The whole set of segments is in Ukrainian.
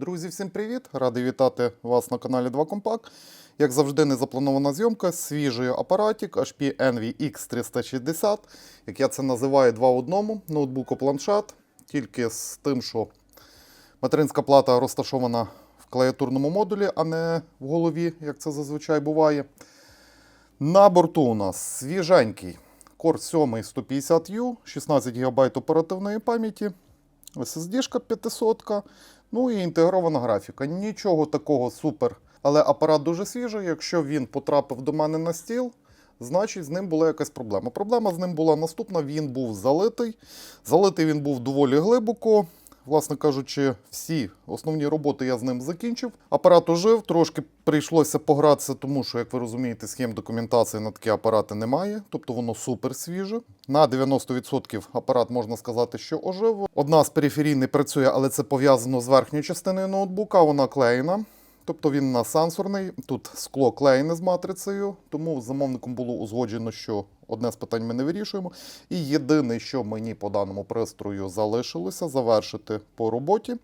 Друзі, всім привіт! Радий вітати вас на каналі 2 Compact. Як завжди, незапланована зйомка свіжий апаратик HP Envy X360, як я це називаю 2 в одному, ноутбук-планшет, тільки з тим, що материнська плата розташована в клавіатурному модулі, а не в голові, як це зазвичай буває. На борту у нас свіженький Core 7 150U, 16 ГБ оперативної пам'яті, SSD 500, ну і інтегрована графіка. Нічого такого супер. Але апарат дуже свіжий. Якщо він потрапив до мене на стіл, значить з ним була якась проблема. Проблема з ним була наступна: він був залитий. Залитий він був доволі глибоко. Власне кажучи, всі основні роботи я з ним закінчив. Апарат ожив, трошки прийшлося погратися, тому що, як ви розумієте, схем документації на такі апарати немає, тобто воно супер свіже. На 90% апарат можна сказати, що ожив. Одна з периферій не працює, але це пов'язано з верхньою частиною ноутбука, вона клеєна. Тобто він на сенсорний, тут скло клеєне з матрицею, тому з замовником було узгоджено, що одне з питань ми не вирішуємо. І єдине, що мені по даному пристрою залишилося завершити по роботі,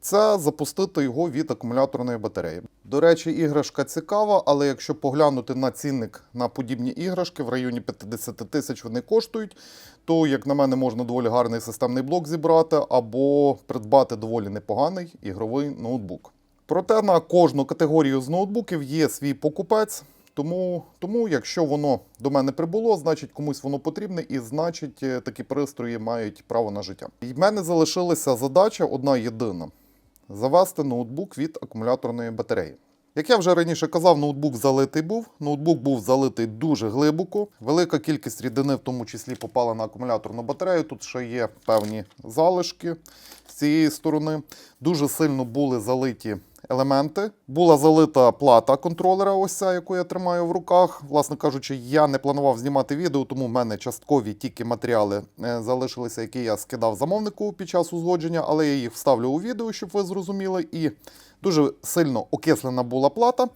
це запустити його від акумуляторної батареї. До речі, іграшка цікава, але якщо поглянути на цінник на подібні іграшки, в районі 50 тисяч вони коштують, то, як на мене, можна доволі гарний системний блок зібрати або придбати доволі непоганий ігровий ноутбук. Проте на кожну категорію з ноутбуків є свій покупець. Тому, тому, якщо воно до мене прибуло, значить комусь воно потрібне, і значить е, такі пристрої мають право на життя. І в мене залишилася задача одна єдина: завести ноутбук від акумуляторної батареї. Як я вже раніше казав, ноутбук залитий був. Ноутбук був залитий дуже глибоко. Велика кількість рідини, в тому числі, попала на акумуляторну батарею. Тут ще є певні залишки з цієї сторони. Дуже сильно були залиті елементи. Була залита плата контролера, ось ця, яку я тримаю в руках. Власне кажучи, я не планував знімати відео, тому в мене часткові тільки матеріали е, залишилися, які я скидав замовнику під час узгодження, але я їх вставлю у відео, щоб ви зрозуміли. І дуже сильно окислена була плата.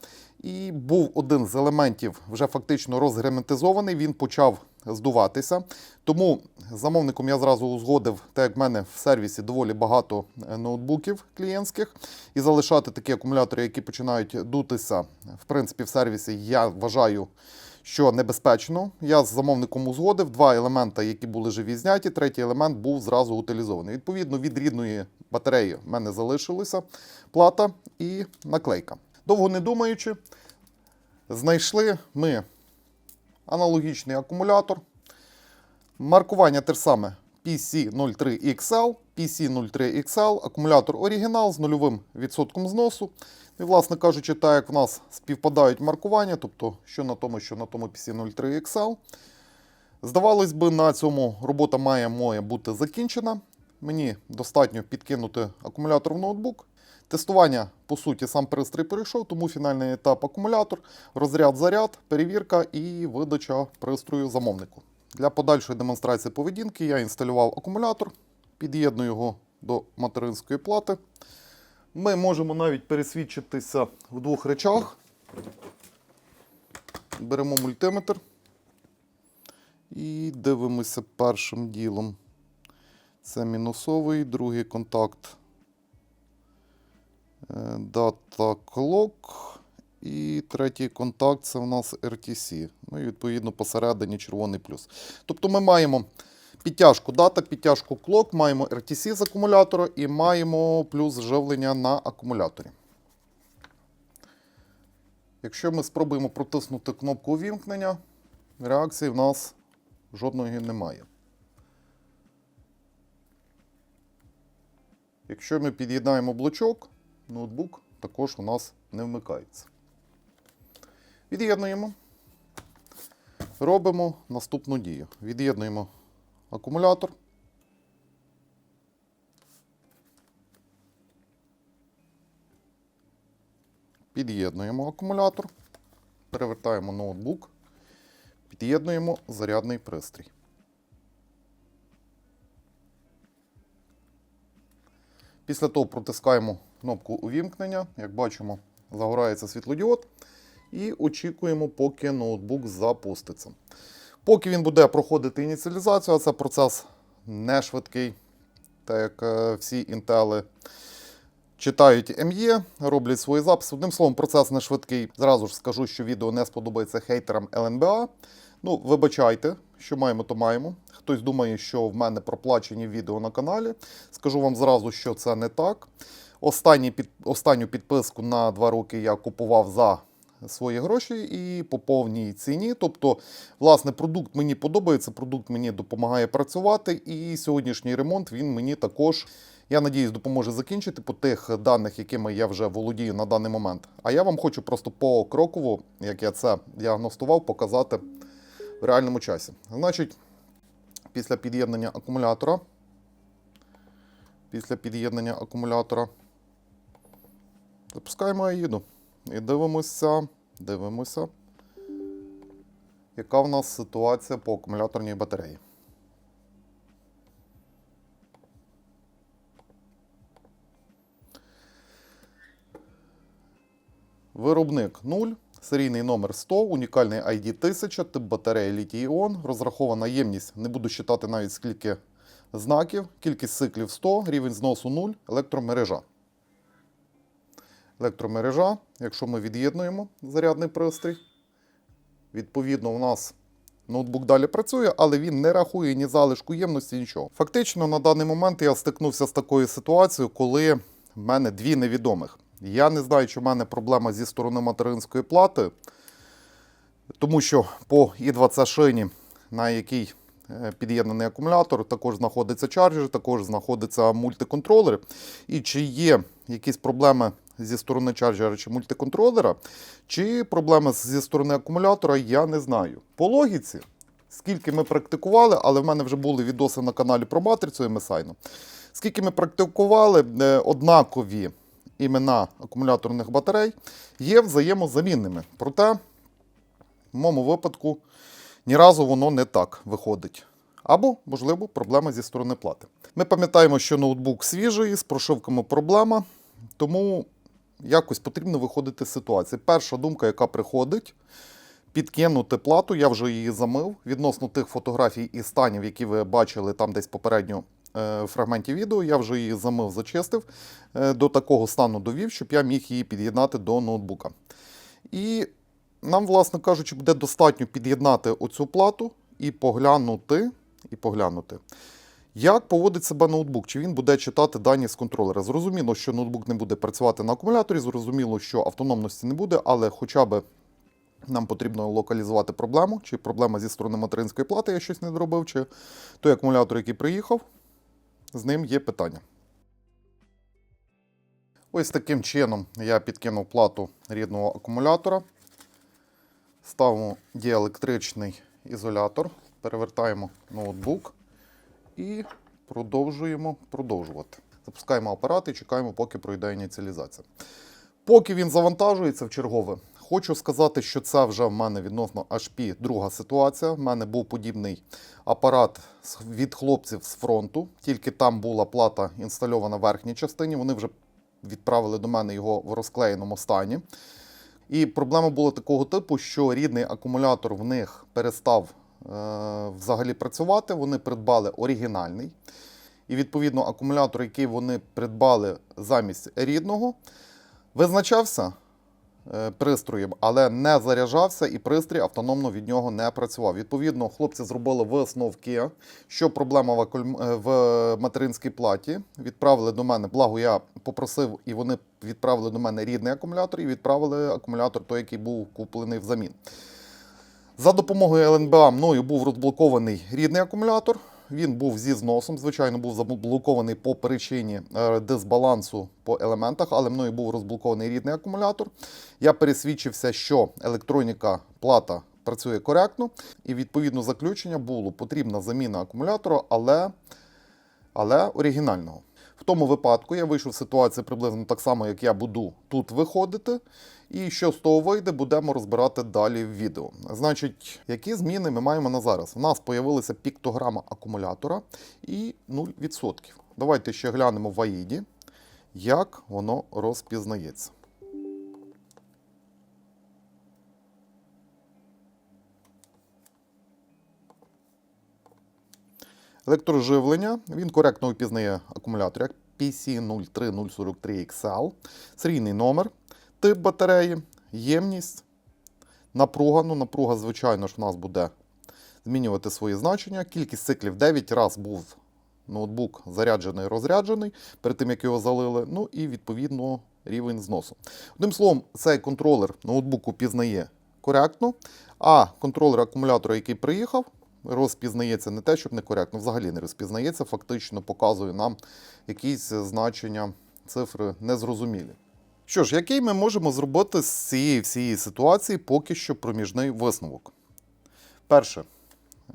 І був один з елементів вже фактично розгерметизований, він почав здуватися. Тому замовником я зразу узгодив, так як в мене в сервісі доволі багато е, ноутбуків клієнтських, і залишати такі акумулятори, які починають дутися, в принципі, в сервісі я вважаю. Що небезпечно, я з замовником узгодив два елементи, які були живі зняті. Третій елемент був зразу утилізований. Відповідно, від рідної батареї в мене залишилася плата і наклейка. Довго не думаючи, знайшли ми аналогічний акумулятор. Маркування те ж саме PC03XL, PC03XL, акумулятор оригінал з нульовим відсотком зносу. І, власне кажучи, так як в нас співпадають маркування, тобто що на тому, що на тому PC03XL. Здавалось би, на цьому робота має моя бути закінчена. Мені достатньо підкинути акумулятор в ноутбук. Тестування, по суті, сам пристрій перейшов, тому фінальний етап акумулятор, розряд заряд, перевірка і видача пристрою замовнику. Для подальшої демонстрації поведінки я інсталював акумулятор, під'єдную його до материнської плати. Ми можемо навіть пересвідчитися в двох речах. Беремо мультиметр і дивимося першим ділом. Це мінусовий, другий контакт Data Clock. І третій контакт це у нас RTC. Ну і відповідно посередині червоний плюс. Тобто ми маємо підтяжку дата, підтяжку клок, маємо RTC з акумулятора і маємо плюс живлення на акумуляторі. Якщо ми спробуємо протиснути кнопку увімкнення, реакції в нас жодної немає. Якщо ми під'єднаємо блочок, ноутбук також у нас не вмикається. Від'єднуємо. Робимо наступну дію. Від'єднуємо акумулятор. Під'єднуємо акумулятор. Перевертаємо ноутбук. Під'єднуємо зарядний пристрій. Після того протискаємо кнопку увімкнення. Як бачимо, загорається світлодіод. І очікуємо, поки ноутбук запуститься. Поки він буде проходити ініціалізацію, а це процес не швидкий, так як е, всі інтели читають МЄ, роблять свої записи. Одним словом, процес не швидкий. Зразу ж скажу, що відео не сподобається хейтерам ЛНБА. Ну, вибачайте, що маємо, то маємо. Хтось думає, що в мене проплачені відео на каналі. Скажу вам зразу, що це не так. Останні під, останню підписку на два роки я купував за свої гроші і по повній ціні. Тобто, власне, продукт мені подобається, продукт мені допомагає працювати. І сьогоднішній ремонт він мені також, я надіюсь, допоможе закінчити по тих даних, якими я вже володію на даний момент. А я вам хочу просто покроково, як я це діагностував, показати в реальному часі. Значить, після під'єднання акумулятора. Після під'єднання акумулятора запускаємо аїду. І дивимося, дивимося, яка в нас ситуація по акумуляторній батареї. Виробник 0, серійний номер 100, унікальний ID 1000, тип батареї літій-іон, розрахована ємність, не буду считати навіть скільки знаків, кількість циклів 100, рівень зносу 0, електромережа. Електромережа, якщо ми від'єднуємо зарядний пристрій, відповідно, у нас ноутбук далі працює, але він не рахує ні залишку ємності, нічого. Фактично, на даний момент я стикнувся з такою ситуацією, коли в мене дві невідомих. Я не знаю, чи в мене проблема зі сторони материнської плати, тому що по І2C шині, на якій е, під'єднаний акумулятор, також знаходиться чарджер, також знаходиться мультиконтролер. І чи є якісь проблеми зі сторони чарджера чи мультиконтролера, чи проблеми зі сторони акумулятора, я не знаю. По логіці, скільки ми практикували, але в мене вже були відоси на каналі про матрицю MSI. Скільки ми практикували, е, однакові імена акумуляторних батарей є взаємозамінними. Проте, в моєму випадку, ні разу воно не так виходить. Або, можливо, проблема зі сторони плати. Ми пам'ятаємо, що ноутбук свіжий, з прошивками проблема, тому якось потрібно виходити з ситуації. Перша думка, яка приходить, підкинути плату, я вже її замив відносно тих фотографій і станів, які ви бачили там десь попередньо фрагменті відео, я вже її замив, зачистив, е, до такого стану довів, щоб я міг її під'єднати до ноутбука. І нам, власне кажучи, буде достатньо під'єднати оцю плату і поглянути, і поглянути. Як поводить себе ноутбук? Чи він буде читати дані з контролера? Зрозуміло, що ноутбук не буде працювати на акумуляторі, зрозуміло, що автономності не буде, але хоча б нам потрібно локалізувати проблему, чи проблема зі сторони материнської плати, я щось не доробив, чи той акумулятор, який приїхав, з ним є питання. Ось таким чином я підкинув плату рідного акумулятора. Ставимо діелектричний ізолятор, перевертаємо ноутбук і продовжуємо продовжувати. Запускаємо апарат і чекаємо, поки пройде ініціалізація. Поки він завантажується в чергове, хочу сказати, що це вже в мене відносно HP друга ситуація. В мене був подібний апарат від хлопців з фронту, тільки там була плата інстальована в верхній частині. Вони вже відправили до мене його в розклеєному стані. І проблема була такого типу, що рідний акумулятор в них перестав е, взагалі працювати. Вони придбали оригінальний. І відповідно акумулятор, який вони придбали замість рідного, визначався пристроєм, але не заряджався, і пристрій автономно від нього не працював. Відповідно, хлопці зробили висновки, що проблема в, е, в материнській платі. Відправили до мене, благо я попросив, і вони відправили до мене рідний акумулятор і відправили акумулятор, той, який був куплений взамін. За допомогою ЛНБА мною був розблокований рідний акумулятор. Він був зі зносом, звичайно, був заблокований по причині е, дисбалансу по елементах, але мною був розблокований рідний акумулятор. Я пересвідчився, що електроніка плата працює коректно, і відповідно заключення було потрібна заміна акумулятора, але, але оригінального. В тому випадку я вийшов з ситуації приблизно так само, як я буду тут виходити. І що з того вийде, будемо розбирати далі в відео. Значить, які зміни ми маємо на зараз? У нас з'явилася піктограма акумулятора і 0%. Давайте ще глянемо в AID, як воно розпізнається. Електроживлення, він коректно впізнає акумулятор як PC03043XL, серійний номер, тип батареї, ємність, напруга. Ну, напруга, звичайно ж, в нас буде змінювати свої значення. Кількість циклів 9 раз був ноутбук заряджений розряджений перед тим, як його залили. Ну і відповідно рівень зносу. Одним словом, цей контролер ноутбуку пізнає коректно, а контролер акумулятора, який приїхав, розпізнається не те, щоб не коректно, взагалі не розпізнається, фактично показує нам якісь значення, цифри незрозумілі. Що ж, який ми можемо зробити з цієї всієї ситуації поки що проміжний висновок? Перше,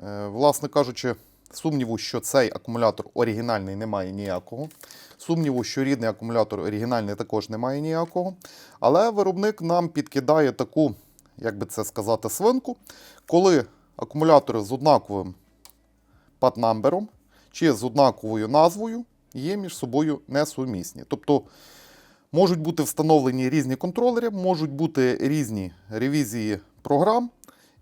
Е, Власне кажучи, сумніву, що цей акумулятор оригінальний, немає ніякого. Сумніву, що рідний акумулятор оригінальний також немає ніякого. Але виробник нам підкидає таку, як би це сказати, свинку, коли акумулятори з однаковим паднамбером чи з однаковою назвою є між собою несумісні. Тобто можуть бути встановлені різні контролери, можуть бути різні ревізії програм,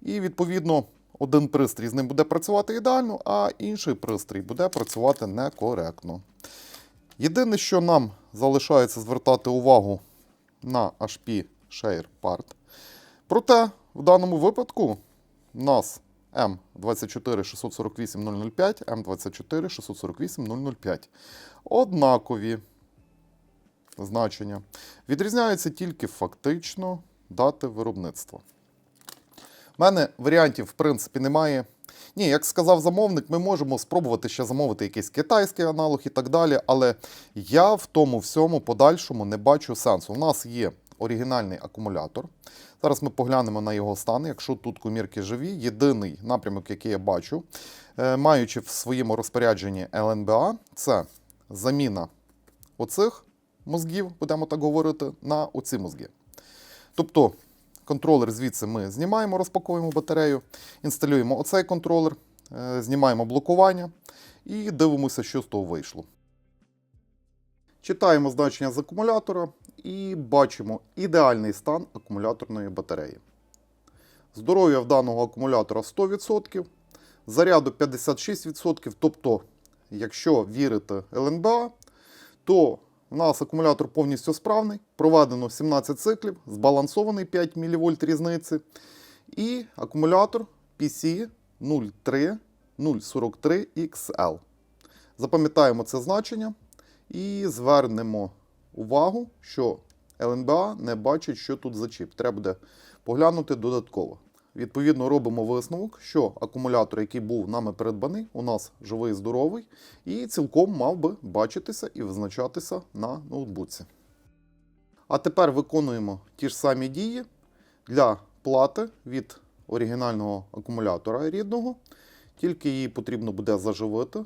і відповідно один пристрій з ним буде працювати ідеально, а інший пристрій буде працювати некоректно. Єдине, що нам залишається звертати увагу на HP Share Part. Проте, в даному випадку у нас M24648 005, M24648 005. Однакові значення. Відрізняються тільки фактично дати виробництва. У мене варіантів, в принципі, немає. Ні, як сказав замовник, ми можемо спробувати ще замовити якийсь китайський аналог і так далі, але я в тому всьому подальшому не бачу сенсу. У нас є оригінальний акумулятор. Зараз ми поглянемо на його стан. Якщо тут комірки живі, єдиний напрямок, який я бачу, е, маючи в своєму розпорядженні ЛНБА, це заміна оцих мозгів, будемо так говорити, на оці мозги. Тобто контролер звідси ми знімаємо, розпаковуємо батарею, інсталюємо оцей контролер, е, знімаємо блокування і дивимося, що з того вийшло. Читаємо значення з акумулятора і бачимо ідеальний стан акумуляторної батареї. Здоров'я в даного акумулятора 100%, заряду 56%. Тобто, якщо вірити ЛНБА, то у нас акумулятор повністю справний, проведено 17 циклів, збалансований 5 мВ різниці. І акумулятор PC 03043XL. Запам'ятаємо це значення і звернемо увагу, що ЛНБА не бачить, що тут за чіп. Треба буде поглянути додатково. Відповідно, робимо висновок, що акумулятор, який був нами придбаний, у нас живий, здоровий, і цілком мав би бачитися і визначатися на ноутбуці. А тепер виконуємо ті ж самі дії для плати від оригінального акумулятора рідного. Тільки її потрібно буде заживити.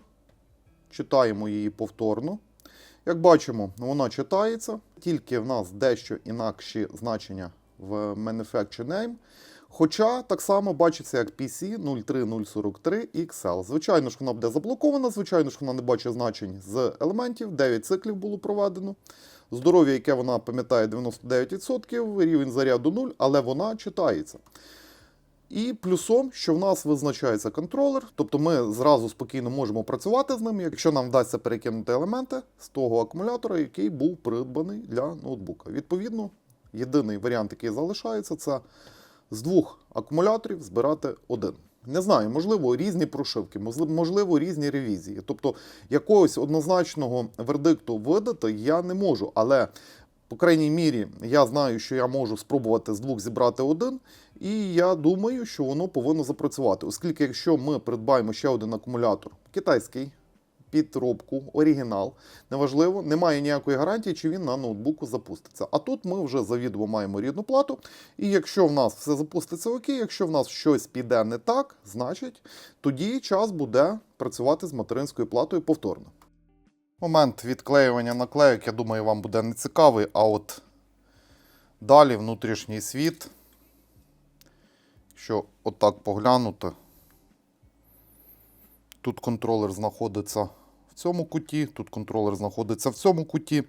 Читаємо її повторно. Як бачимо, вона читається, тільки в нас дещо інакші значення в Manufacture Name. Хоча так само бачиться як PC 03043 XL. Звичайно ж, вона буде заблокована, звичайно ж, вона не бачить значень з елементів. 9 циклів було проведено. Здоров'я, яке вона пам'ятає 99%, рівень заряду 0, але вона читається. І плюсом, що в нас визначається контролер, тобто ми зразу спокійно можемо працювати з ним, якщо нам вдасться перекинути елементи з того акумулятора, який був придбаний для ноутбука. Відповідно, єдиний варіант, який залишається, це з двох акумуляторів збирати один. Не знаю, можливо, різні прошивки, можли- можливо, різні ревізії. Тобто якогось однозначного вердикту видати я не можу, але по крайній мірі я знаю, що я можу спробувати з двох зібрати один, і я думаю, що воно повинно запрацювати. Оскільки, якщо ми придбаємо ще один акумулятор китайський, підробку, оригінал, неважливо, немає ніякої гарантії, чи він на ноутбуку запуститься. А тут ми вже завідомо маємо рідну плату. І якщо в нас все запуститься окей, якщо в нас щось піде не так, значить тоді час буде працювати з материнською платою повторно. Момент відклеювання наклейок, я думаю, вам буде не цікавий, а от далі внутрішній світ. Якщо отак поглянути, тут контролер знаходиться в цьому куті, тут контролер знаходиться в цьому куті.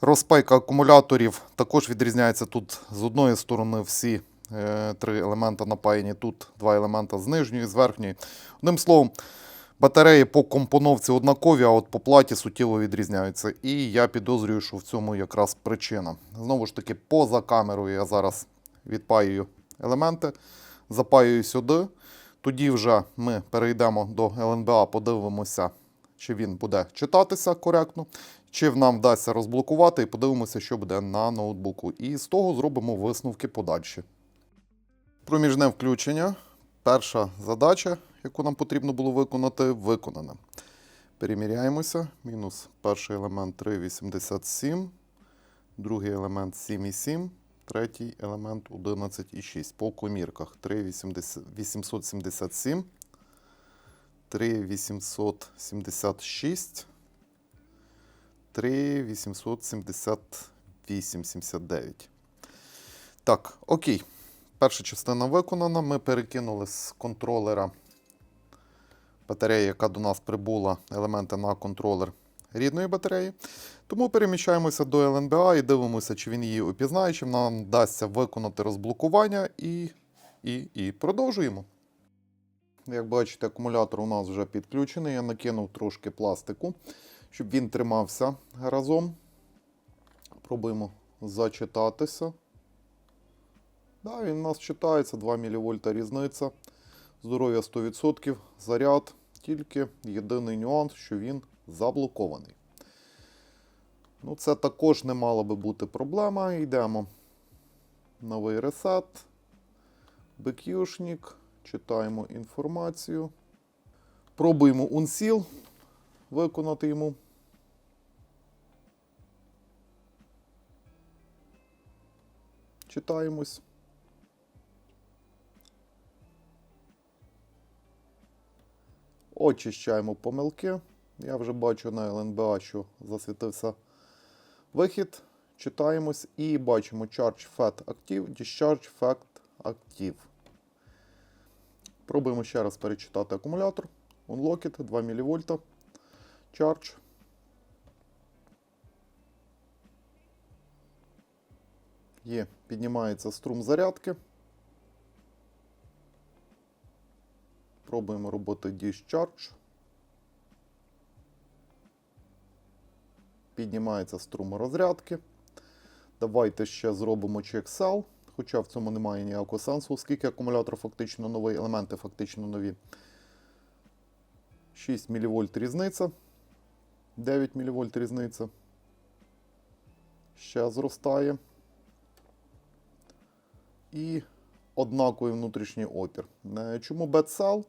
Розпайка акумуляторів також відрізняється тут з одної сторони всі е, три елемента напаяні, тут два елемента з нижньої, з верхньої. Одним словом, Батареї по компоновці однакові, а от по платі суттєво відрізняються. І я підозрюю, що в цьому якраз причина. Знову ж таки, поза камерою я зараз відпаюю елементи, запаюю сюди. Тоді вже ми перейдемо до ЛНБА, подивимося, чи він буде читатися коректно, чи нам вдасться розблокувати і подивимося, що буде на ноутбуку. І з того зробимо висновки подальші. Проміжне включення. Перша задача, яку нам потрібно було виконати, виконана. Переміряємося. Мінус перший елемент 3,87, другий елемент 7,7, третій елемент 11,6. По комірках 3,877, 3,876, 3,878,79. Так, окей. Перша частина виконана. Ми перекинули з контролера батареї, яка до нас прибула, елементи на контролер рідної батареї. Тому переміщаємося до ЛНБА і дивимося, чи він її опізнає, чи нам вдасться виконати розблокування і, і, і продовжуємо. Як бачите, акумулятор у нас вже підключений. Я накинув трошки пластику, щоб він тримався разом. Пробуємо зачитатися. Да, він у нас читається 2 мВ різниця. Здоров'я 100%, заряд. Тільки єдиний нюанс, що він заблокований. Ну, це також не мала би бути проблема. Йдемо. Новий ресет. BQшник. Читаємо інформацію. Пробуємо унсіл виконати йому. Читаємось. Очищаємо помилки. Я вже бачу на ЛНБА, що засвітився вихід. Читаємось і бачимо Charge Fat Active, Discharge Fact Active. Пробуємо ще раз перечитати акумулятор. Unlocked 2 мВ. Charge. Є, піднімається струм зарядки. Пробуємо робити Discharge. Піднімається струм розрядки. Давайте ще зробимо check хоча в цьому немає ніякого сенсу, оскільки акумулятор фактично новий, елементи фактично нові. 6 мВ різниця. 9 мВ різниця. Ще зростає. І однаковий внутрішній опір. Е, Чому бетсел?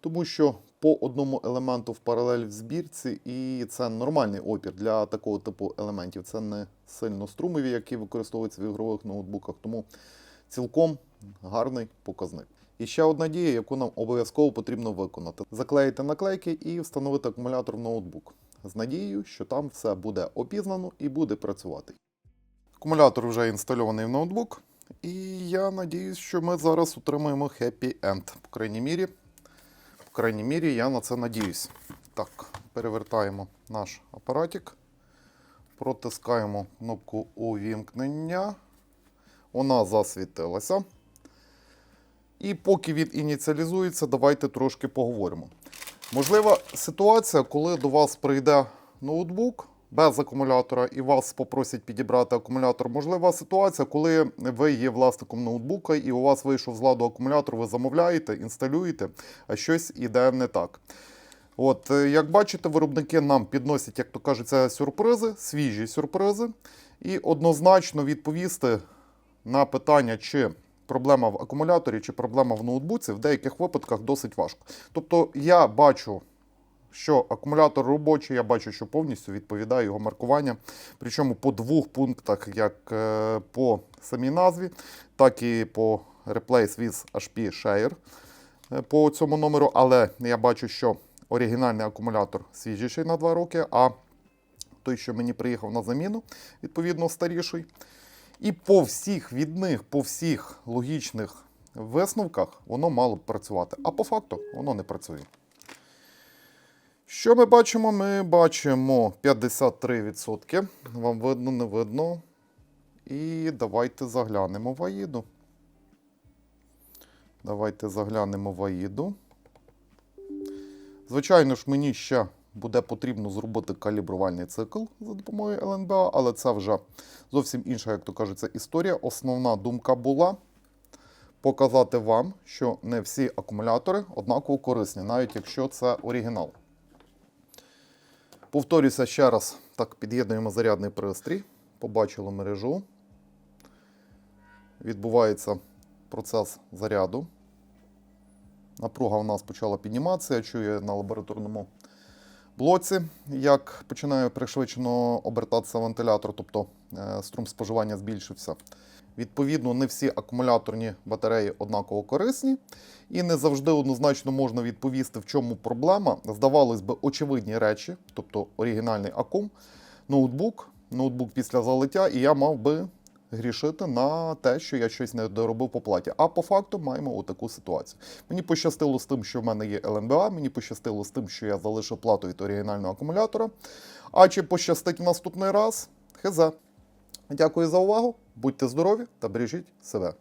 Тому що по одному елементу в паралель в збірці, і це нормальний опір для такого типу елементів. Це не сильно струмові, які використовуються в ігрових ноутбуках. Тому цілком гарний показник. І ще одна дія, яку нам обов'язково потрібно виконати: заклеїти наклейки і встановити акумулятор в ноутбук. З надією, що там все буде опізнано і буде працювати. Акумулятор вже інстальований в ноутбук. І я надіюсь, що ми зараз отримаємо happy end. По крайній мірі, по крайній мірі, я на це надіюсь. Так, перевертаємо наш апаратик, протискаємо кнопку увімкнення. Вона засвітилася. І поки він ініціалізується, давайте трошки поговоримо. Можлива ситуація, коли до вас прийде ноутбук без акумулятора і вас попросять підібрати акумулятор. Можлива ситуація, коли ви є власником ноутбука і у вас вийшов з ладу акумулятор, ви замовляєте, інсталюєте, а щось іде не так. От, е, як бачите, виробники нам підносять, як то кажеться, сюрпризи, свіжі сюрпризи, і однозначно відповісти на питання, чи проблема в акумуляторі, чи проблема в ноутбуці, в деяких випадках досить важко. Тобто я бачу що акумулятор робочий, я бачу, що повністю відповідає його маркування. Причому по двох пунктах, як е, по самій назві, так і по Replace with HP Share е, по цьому номеру. Але я бачу, що оригінальний акумулятор свіжіший на 2 роки, а той, що мені приїхав на заміну, відповідно старіший. І по всіх від них, по всіх логічних висновках воно мало б працювати. А по факту воно не працює. Що ми бачимо? Ми бачимо 53%. Вам видно, не видно. І давайте заглянемо в Аїду. Давайте заглянемо в Аїду. Звичайно ж, мені ще буде потрібно зробити калібрувальний цикл за допомогою ЛНБА, але це вже зовсім інша, як то кажеться, історія. Основна думка була показати вам, що не всі акумулятори однаково корисні, навіть якщо це оригінал. Повторюся ще раз, так, під'єднуємо зарядний пристрій, побачили мережу. Відбувається процес заряду. Напруга у нас почала підніматися, я чую на лабораторному блоці, як починає пришвидшено обертатися вентилятор, тобто е, струм споживання збільшився. Відповідно, не всі акумуляторні батареї однаково корисні, і не завжди однозначно можна відповісти, в чому проблема. Здавалось би, очевидні речі, тобто оригінальний акум, ноутбук, ноутбук після залиття, і я мав би грішити на те, що я щось не доробив по платі. А по факту маємо отаку ситуацію. Мені пощастило з тим, що в мене є ЛНБА, мені пощастило з тим, що я залишив плату від оригінального акумулятора. А чи пощастить в наступний раз? Хз. Дякую за увагу, будьте здорові та бережіть себе.